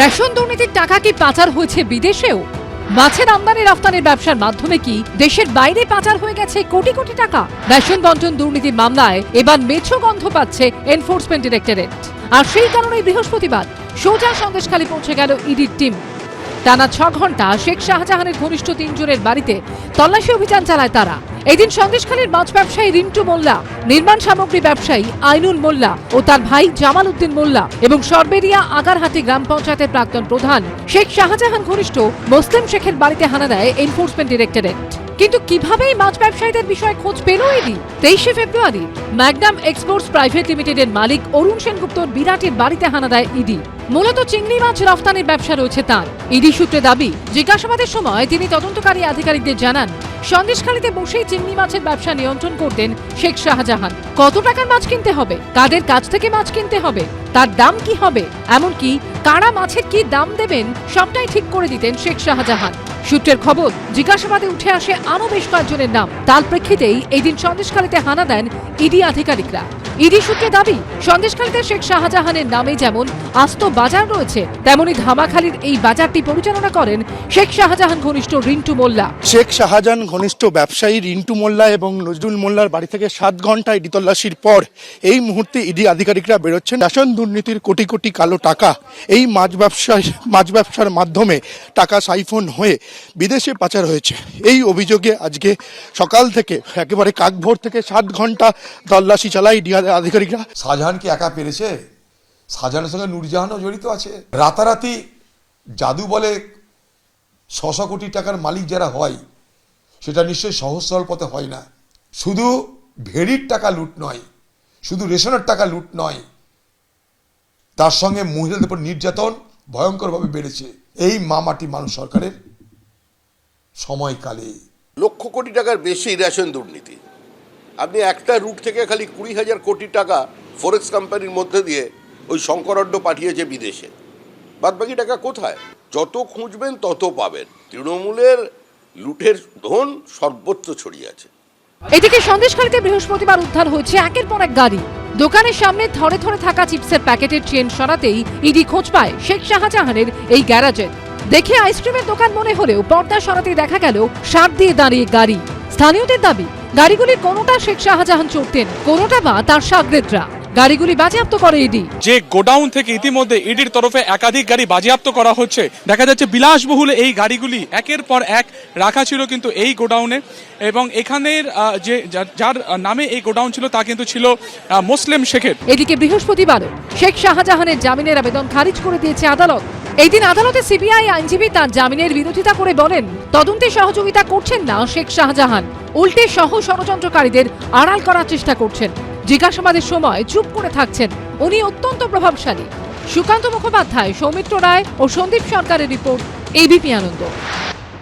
Ration দুর্নীতির টাকা কি পাচার হয়েছে বিদেশেও? মাছের আমদানি রফতানির ব্যবসার মাধ্যমে কি দেশের বাইরে পাচার হয়ে গেছে কোটি কোটি টাকা? রেশন বন্টন দুর্নীতির মামলায় এবার মেছো গন্ধ পাচ্ছে এনফোর্সমেন্ট ডিরেক্টরেট আর সেই কারণেই বৃহস্পতিবার সোজা সন্দেশখালী পৌঁছে গেল ইডির টিম। টানা ছ ঘণ্টা শেখ শাহজাহানের ঘনিষ্ঠ তিনজনের বাড়িতে তল্লাশি অভিযান চালায় তারা। এদিন সন্দেশখালীর মাছ ব্যবসায়ী রিন্টু মোল্লা, নির্মাণ সামগ্রী ব্যবসায়ী আইনুল মোল্লা ও তার ভাই জামাল উদ্দিন মোল্লা এবং সরবেরিয়া আগারহাটি গ্রাম পঞ্চায়েতের প্রাক্তন প্রধান শেখ শাহজাহান ঘনিষ্ঠ মুসলিম শেখের বাড়িতে হানা দেয় এনফোর্সমেন্ট ডিরেক্টরেট কিন্তু কীভাবে এই মাছ ব্যবসায়ীদের বিষয়ে খোঁজ পেল এডি? তেইশে ফেব্রুয়ারি ম্যাগনাম এক্সপোর্টস প্রাইভেট লিমিটেডের মালিক অরুণ সেনগুপ্তর বিরাটের বাড়িতে হানা দেয় ইডি। মূলত চিংড়ি মাছ রফতানির ব্যবসা রয়েছে তার। ইডি সূত্রে দাবি, জিজ্ঞাসাবাদের সময় তিনি তদন্তকারী আধিকারিকদের জানান, সন্দেশখালীতে বসেই চিংড়ি মাছের ব্যবসা নিয়ন্ত্রণ করতেন শেখ শাহজাহান। কত টাকার মাছ কিনতে হবে? কাদের কাছ থেকে মাছ কিনতে হবে? তার দাম কি হবে? এমনকি কারা মাছের কি দাম দেবেন সবটাই ঠিক করে দিতেন শেখ শাহজাহান। সূত্রের খবর, জিজ্ঞাসাবাদে উঠে আসে আরও বেশ কয়েকজনের নাম। তার প্রেক্ষিতেই এদিন সন্দেশকালীতে হানা দেন ইডি আধিকারিকরা। ইডি সূত্রে দাবি, সন্দেশখালীতে শেখ শাহজাহানের নামে যেমন আস্ত বাজার রয়েছে, তেমনি ধামাখালীর এই বাজারটি পরিচালনা করেন শেখ শাহজাহান ঘনিষ্ঠ রিন্টু মোল্লা। শেখ শাহজাহান ঘনিষ্ঠ ব্যবসায়ী রিন্টু মোল্লা এবং নজরুল মোল্লার বাড়ি থেকে সাত ঘণ্টা ইডি তল্লাশির পর এই মুহূর্তে ইডি আধিকারিকরা বেরোচ্ছেন। রেশন দুর্নীতির কোটি কোটি কালো টাকা এই মাছ ব্যবসায়, মাছ ব্যবসার মাধ্যমে টাকা সাইফোন হয়ে বিদেশে পাচার হয়েছে। এই অভিযোগে আজকে সকাল থেকে, একেবারে কাকভোর থেকে সাত ঘণ্টা তল্লাশি চালায় ইডি আধিকারিকরা? শাহজাহান কি একা পেরেছে? শাহজাহানের সঙ্গে নূরজাহানও জড়িত আছে। রাতারাতি জাদু বলে ছশো কোটি টাকার মালিক যারা হয় সেটা নিশ্চয়ই সহজ সরল পথে হয় না। শুধু ভেড়ির টাকা লুট নয় শুধু রেশনের টাকা লুট নয় তার সঙ্গে মহিলাদের উপর নির্যাতন ভয়ঙ্করভাবে বেড়েছে। এই মামাটি মানুষ সরকারের সময়কালে। লক্ষ কোটি টাকার বেশি রেশন দুর্নীতি। আপনি একটা রুট থেকে খালি কুড়ি হাজার কোটি টাকা ফরেক্স কোম্পানির মধ্যে দিয়ে ওই শঙ্করড্ড পাঠিয়েছে বিদেশে। বাদ বাকি টাকা কোথায়? যত খুঁজবেন, তত পাবেন। তৃণমূলের লুটের ধন সর্বত্র ছড়িয়ে আছে। এদিকে সন্দেশখালীতে বৃহস্পতিবার উদ্ধার হয়েছে একের পর এক গাড়ি। দোকানের সামনে থরে থরে থাকা চিপসের প্যাকেটের চেন সরাতেই ইডি খোঁজ পায় শেখ শাহজাহানের এই গ্যারাজের দেখে আইসক্রিমের দোকান মনে হলেও পর্দা সরাতে দেখা গেল সার দিয়ে দাঁড়িয়ে গাড়ি। স্থানীয়দের দাবি গাড়িগুলির কোনোটা শেখ শাহজাহান চড়তেন কোনোটা বা তার সাগরেদরা। গাড়িগুলি বাজেয়াপ্ত করে ইডি। যে গোডাউন থেকে ইতিমধ্যে ইডির তরফে একাধিক গাড়ি বাজেয়াপ্ত করা হচ্ছে দেখা যাচ্ছে বিলাসবহুল এই গাড়িগুলি একের পর এক রাখা ছিল কিন্তু এই গোডাউনে এবং এখানের যে যার- নামে এই গোডাউন ছিল তা কিন্তু ছিল মুসলিম শেখের। এদিকে বৃহস্পতিবারও শেখ শাহজাহানের জামিনের আবেদন খারিজ করে দিয়েছে আদালত। এই দিন আদালতে সিবিআই আইনজীবী তার জামিনের বিরোধিতা করে বলেন, তদন্তে সহযোগিতা করছেন না শেখ শাহজাহান। উল্টে সহ ষড়যন্ত্রকারীদের আড়াল করার চেষ্টা করছেন। জিজ্ঞাসাবাদের সময় চুপ করে থাকছেন। উনি অত্যন্ত প্রভাবশালী। সুকান্ত মুখোপাধ্যায়, সৌমিত্র রায় ও সন্দীপ সরকারের রিপোর্ট এবিপি আনন্দ।